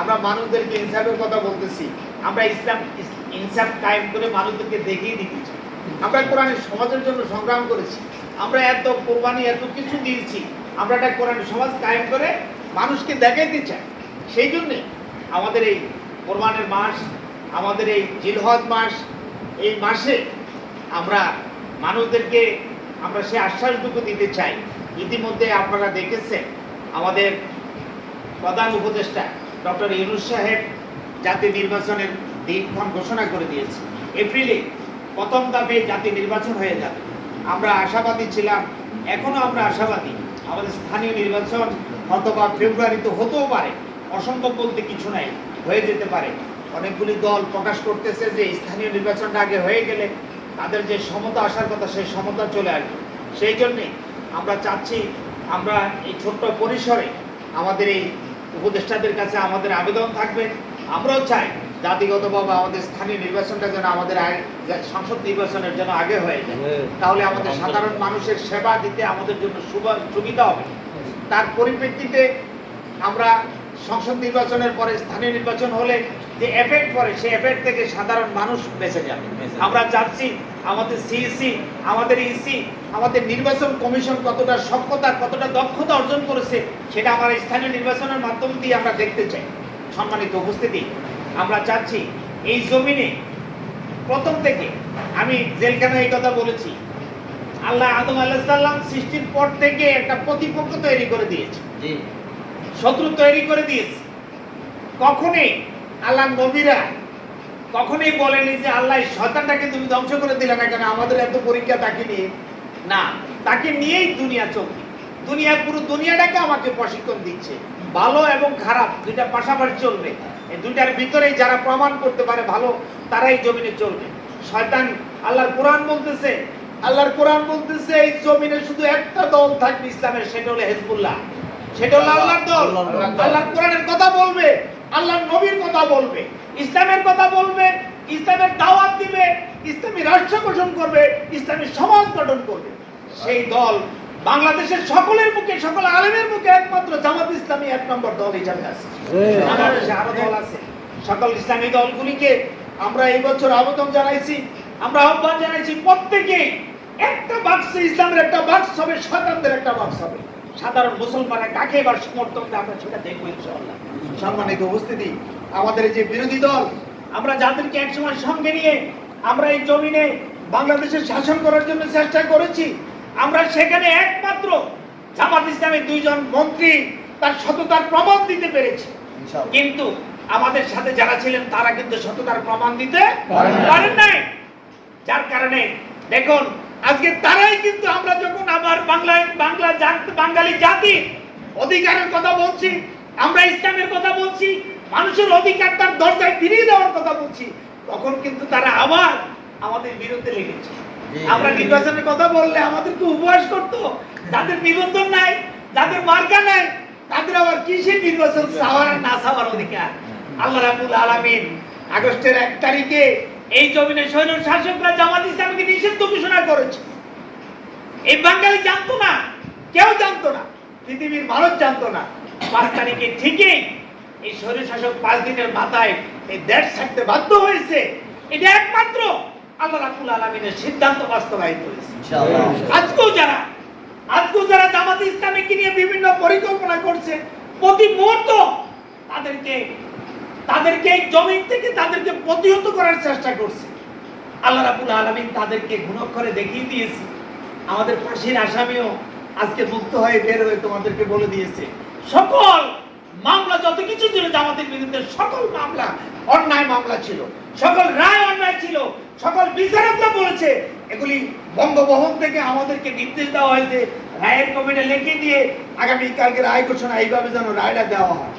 আমরা মানুষদেরকে ইনসাফের কথা বলতেছি। আমরা ইসলাম ইনসাফ কায়েম করে মানুষদেরকে দেখিয়ে দিতে চাই আমরা কোরআনের সমাজের জন্য সংগ্রাম করেছি। আমরা এত কোরবানি এত কিছু দিয়েছি। আমরা একটা কোরআনের সমাজ কায়েম করে মানুষকে দেখাইতে চাই। সেই জন্যে আমাদের এই কোরবানের মাস, আমাদের এই জিলহজ মাস, এই মাসে আমরা মানুষদেরকে আমরা সে আশ্বাসটুকু দিতে চাই। ইতিমধ্যে আপনারা দেখেছেন আমাদের প্রধান উপদেষ্টা ডক্টর ইউনুস সাহেব জাতীয় নির্বাচনের দিনক্ষণ ঘোষণা করে দিয়েছে। এপ্রিলে প্রথম ধাপে জাতীয় নির্বাচন হয়ে যাবে। আমরা আশাবাদী ছিলাম, এখনও আমরা আশাবাদী। আমাদের স্থানীয় নির্বাচন অথবা ফেব্রুয়ারিতে হতেও পারে, অসম্ভব বলতে কিছু নাই, হয়ে যেতে পারে। অনেকগুলি দল প্রকাশ করতেছে যে স্থানীয় নির্বাচনটা আগে হয়ে গেলে তাদের যে সমতা আসার কথা, সেই সমতা চলে আসবে। সেই জন্যে আমরা চাচ্ছি, আমরা এই ছোট্ট পরিসরে আমাদের এই উপদেষ্টাদের কাছে আমাদের আবেদন থাকবে। আমরাও চাই জাতিগতভাবে আমাদের স্থানীয় নির্বাচনটা যেন আমাদের সংসদ নির্বাচনের জন্য আগে হয়ে যায়। তাহলে আমাদের সাধারণ মানুষের সেবা দিতে আমাদের জন্য সুব- সুবিধা হবে। তার পরিপ্রেক্ষিতে আমরা সংসদ নির্বাচনের পরে স্থানীয় নির্বাচন হলে যে এফেক্ট পড়ে সেই এফেক্ট থেকে সাধারণ মানুষ বেঁচে যাবে। আমরা চাচ্ছি আমাদের সিইসি আমাদের ইসি আমাদের নির্বাচন কমিশন কতটা সক্ষতা কতটা দক্ষতা অর্জন করেছে সেটা আমার স্থানীয় নির্বাচনের মাধ্যম দিয়ে আমরা দেখতে চাই। সম্মানিত উপস্থিতি আমরা চাচ্ছি এই জমিনে প্রথম থেকে আমি জেলখানায় এই কথা বলেছি আল্লাহ আদম আল্লাহ সৃষ্টির পর থেকে একটা প্রতিপক্ষ তৈরি করে দিয়েছে। শত্রু তৈরি করে দিয়েছে। কখনই আল্লাহ নবীরা কখনোই বলেনি যে আল্লাহ শয়তানটাকে তুমি ধ্বংস করে দিলে না কেন? আমাদের এত পরীক্ষা তাকে নিয়ে। না তাকে নিয়েই দুনিয়া চলবে দুনিয়া পুরো দুনিয়াটাকে আমাকে প্রশিক্ষণ দিচ্ছে। ভালো এবং খারাপ দুইটা পাশাপাশি চলবে। এই দুইটার ভিতরেই যারা প্রমাণ করতে পারে ভালো তারাই জমিনে চলবে। শয়তান আল্লাহর কোরআন বলতেছে আল্লাহর কোরআন বলতেছে এই জমিনে শুধু একটা দল থাকবে ইসলামের সেটা হলো হেজবুল্লাহ। সেটা হলো আল্লাহর দল। আল্লাহর দল। আল্লাহর কোরআনের কথা বলবে। আল্লাহর নবীর কথা বলবে ইসলামের কথা বলবে ইসলামের দাওয়াত দিবে ইসলামী রাষ্ট্র গঠন করবে ইসলামী সমাজ গঠন করবে। সেই দল বাংলাদেশের সকলের মুখে সকল আলেমের মুখে একমাত্র জামাত ইসলামী এক নম্বর দল হিসাবে আছে। বাংলাদেশে আরও দল আছে। সকল ইসলামী দলগুলিকে আমরা এই বছর আবেদন জানাইছি আমরা আহ্বান জানাইছি প্রত্যেকেই একটা বাক্স ইসলামের একটা বাক্স হবে শয়তানদের একটা বাক্স হবে। সাধারণ মুসলমানের কাকে এবার সমর্থন দেয় আমরা সেটা দেখব ইনশাআল্লাহ। সম্মানিত উপস্থিতি আমাদের যে বিরোধী দল আমরা যাদেরকে একসময় সঙ্গে নিয়ে আমরা এই জমিনে বাংলাদেশের শাসন করার জন্য চেষ্টা করেছি আমরা সেখানে একমাত্র জামাত ইসলামের দুইজন মন্ত্রী তার সততার প্রমাণ দিতে পেরেছি। কিন্তু আমাদের সাথে যারা ছিলেন তারা কিন্তু সততার প্রমাণ দিতে পারেন নাই। পারেন নাই। যার কারণে দেখুন আজকে তারাই কিন্তু আমরা যখন আবার বাংলায় বাংলা জাত- বাঙালি জাতি অধিকারের কথা বলছি আমরা ইসলামের কথা বলছি মানুষের অধিকার তার দরজায় ফিরিয়ে দেওয়ার কথা বলছি তখন কিন্তু তারা আবার আমাদের বিরুদ্ধে লেগেছে। আমরা নির্বাচনের কথা বললে আমাদেরকে উপহাস করতো যাদের নিবন্ধন নাই যাদের মার্কা নাই তাদের আবার কিসের নির্বাচন চাওয়ার আর না চাওয়ার অধিকার? আল্লাহ রাবুল আলামিন আগস্টের এক তারিখে এই জমিনে সৈন্য শাসকরা জামাত ইসলামকে নিষিদ্ধ ঘোষণা করেছে। এই বাঙালি জানতো না কেউ জানতো না পৃথিবীর মানুষ জানতো না। পাঁচ তারিখে ঠিকই এই স্বৈর শাসক পাঁচ দিনের মাথায় এই দেশ ছাড়তে বাধ্য হয়েছে। এটা একমাত্র আল্লাহ রাবুল আলমিনের সিদ্ধান্ত বাস্তবায়িত হয়েছে। আজকেও যারা আজকেও যারা জামাত ইসলামীকে নিয়ে বিভিন্ন পরিকল্পনা করছে প্রতি মুহূর্ত তাদেরকে তাদেরকে এই জমিন থেকে তাদেরকে প্রতিহত করার চেষ্টা করছে। আল্লাহ রাবুল আলমিন তাদেরকে গুণক্ষরে দেখিয়ে দিয়েছে। আমাদের ফাঁসির আসামিও আজকে মুক্ত হয়ে বের হয়ে তোমাদেরকে বলে দিয়েছে, সকল মামলা, যত কিছু ছিল জামাতের বিরুদ্ধে, সকল মামলা অন্যায় মামলা ছিল। সকল রায় অন্যায় ছিল। সকল বিচারকরা বলেছে, এগুলি বঙ্গভবন থেকে আমাদেরকে নির্দেশ দেওয়া হয়েছে। রায়ের কমিটি লিখে দিয়ে আগামী কালকে রায় ঘোষণা, এইভাবে যেন রায়টা দেওয়া হয়।